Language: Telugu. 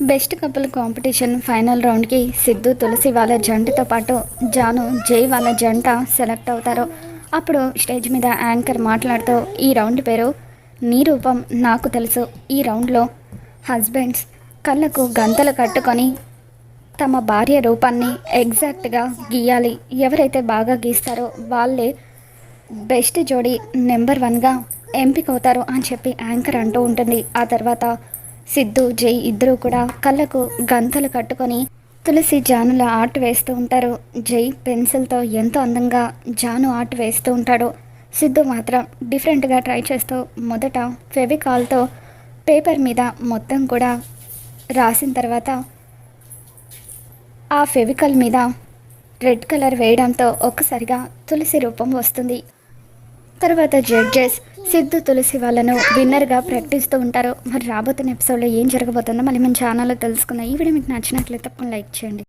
బెస్ట్ కపుల్ కాంపిటీషన్ ఫైనల్ రౌండ్కి సిద్ధు తులసి వాళ్ళ జంటతో పాటు జాను జై వాళ్ళ జంట సెలెక్ట్ అవుతారు. అప్పుడు స్టేజ్ మీద యాంకర్ మాట్లాడుతూ ఈ రౌండ్ పేరు నీ రూపం నాకు తెలుసు. ఈ రౌండ్లో హస్బెండ్స్ కళ్ళకు గంతలు కట్టుకొని తమ భార్య రూపాన్ని ఎగ్జాక్ట్గా గీయాలి. ఎవరైతే బాగా గీస్తారో వాళ్ళే బెస్ట్ జోడీ నెంబర్ వన్గా ఎంపిక అవుతారు అని చెప్పి యాంకర్ అంటూ ఉంటుంది. ఆ తర్వాత సిద్ధు జై ఇద్దరు కూడా కళ్ళకు గంతలు కట్టుకొని తులసి జానుల ఆర్ట్ వేస్తూ ఉంటారు. జై పెన్సిల్తో ఎంతో అందంగా జాను ఆర్ట్ వేస్తూ ఉంటాడు. సిద్ధు మాత్రం డిఫరెంట్గా ట్రై చేస్తూ మొదట ఫెవికాల్తో పేపర్ మీద మొత్తం కూడా రాసిన తర్వాత ఆ ఫెవికల్ మీద రెడ్ కలర్ వేయడంతో ఒక్కసారిగా తులసి రూపం వస్తుంది. తర్వాత జడ్జెస్ సిద్ధు తులసి వాళ్ళను విన్నర్గా ప్రకటిస్తూ ఉంటారు. మరి రాబోతున్న ఎపిసోడ్లో ఏం జరగబోతుందో మళ్ళీ మన ఛానల్లో తెలుసుకుందాం. ఈ వీడియో మీకు నచ్చినట్లయితే తప్పకుండా లైక్ చేయండి.